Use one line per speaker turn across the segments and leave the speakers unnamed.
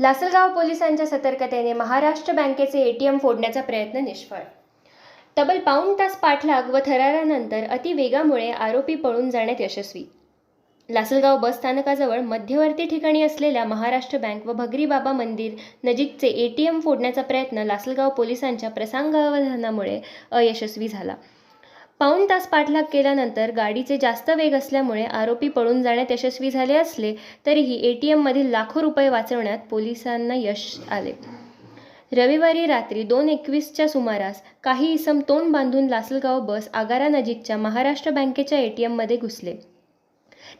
लासलगाव पोलिसांच्या सतर्कतेने महाराष्ट्र बँकेचे एटीएम फोडण्याचा प्रयत्न निष्फळ. तब्बल पाऊण तास पाठलाग व थरारानंतर अतिवेगामुळे आरोपी पळून जाण्यात यशस्वी. लासलगाव बस स्थानकाजवळ मध्यवर्ती ठिकाणी असलेल्या महाराष्ट्र बँक व भगरी बाबा मंदिर नजीकचे एटीएम फोडण्याचा प्रयत्न लासलगाव पोलिसांच्या प्रसंगावधानामुळे अयशस्वी झाला. पाऊण तास पाठलाग केल्यानंतर गाडीचे जास्त वेग असल्यामुळे आरोपी पळून जाण्यात यशस्वी झाले असले तरीही ए टी एममधील लाखो रुपये वाचवण्यात पोलिसांना यश आले. रविवारी रात्री दोन एकवीसच्या सुमारास काही इसम तोंड बांधून लासलगाव बस आगारानजीकच्या महाराष्ट्र बँकेच्या ए टी एममध्ये घुसले.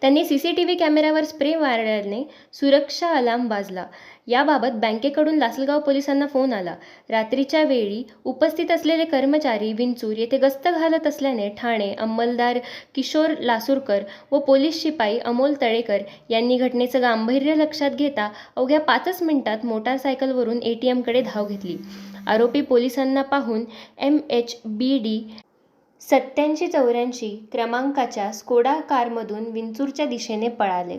त्यांनी सी सी टी व्ही कॅमेऱ्यावर स्प्रे मारल्याने सुरक्षा अलार्म वाजला. याबाबत बँकेकडून लासलगाव पोलिसांना फोन आला. रात्रीच्या वेळी उपस्थित असलेले कर्मचारी विंचूर येथे गस्त घालत असल्याने ठाणे अंमलदार किशोर लासूरकर व पोलीस शिपाई अमोल तळेकर यांनी घटनेचं गांभीर्य लक्षात घेता अवघ्या पाचच मिनिटात मोटारसायकलवरून ए टी एमकडे धाव घेतली. आरोपी पोलिसांना पाहून एम एच बी डी सत्याऐंशी चौऱ्याऐंशी क्रमांकाच्या स्कोडा कारमधून विंचूरच्या दिशेने पळाले.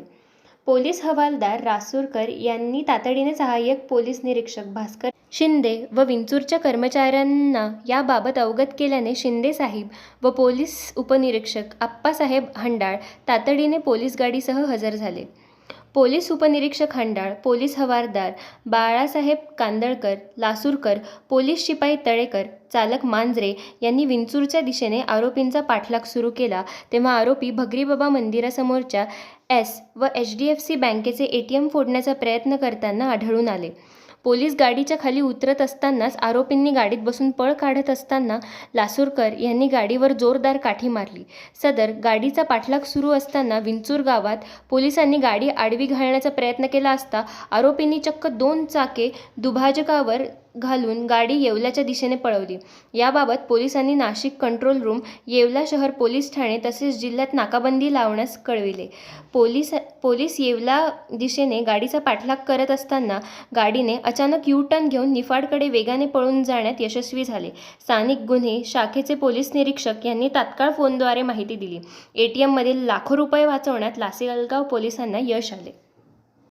पोलीस हवालदार रासूरकर यांनी तातडीने सहाय्यक पोलीस निरीक्षक भास्कर शिंदे व विंचूरच्या कर्मचाऱ्यांना याबाबत अवगत केल्याने शिंदे साहेब व पोलीस उपनिरीक्षक आप्पासाहेब हंडाळ तातडीने पोलीस गाडीसह हजर झाले. पोलीस उपनिरीक्षक हंडाळ पोलीस हवालदार बाळासाहेब कांदळकर लासूरकर पोलीस शिपाई तळेकर चालक मांजरे यांनी विंचूरच्या दिशेने आरोपींचा पाठलाग सुरू केला. तेव्हा आरोपी भगरीबाबा मंदिरासमोरच्या एस व एच डी एफ सी बँकेचे ए टी एम फोडण्याचा प्रयत्न करताना आढळून आले. पोलीस गाडीच्या खाली उतरत असतानाच आरोपींनी गाडीत बसून पळ काढत असताना लासूरकर यांनी गाडीवर जोरदार काठी मारली. सदर गाडीचा पाठलाग सुरू असताना विंचूर गावात पोलिसांनी गाडी आडवी घालण्याचा प्रयत्न केला असता आरोपींनी चक्क दोन चाके दुभाजकावर घालून गाडी येवल्याच्या दिशेने पळवली. याबाबत पोलिसांनी नाशिक कंट्रोल रूम येवला शहर पोलीस ठाणे तसेच जिल्ह्यात नाकाबंदी लावण्यास कळविले. पोलीस पोलीस येवला दिशेने गाडीचा पाठलाग करत असताना गाडीने अचानक यू टर्न घेऊन निफाडकडे वेगाने पळून जाण्यात यशस्वी झाले. स्थानिक गुन्हे शाखेचे पोलीस निरीक्षक यांनी तात्काळ फोनद्वारे माहिती दिली. ए टी एममधील लाखो रुपये वाचवण्यात लासेलगाव पोलिसांना यश आले.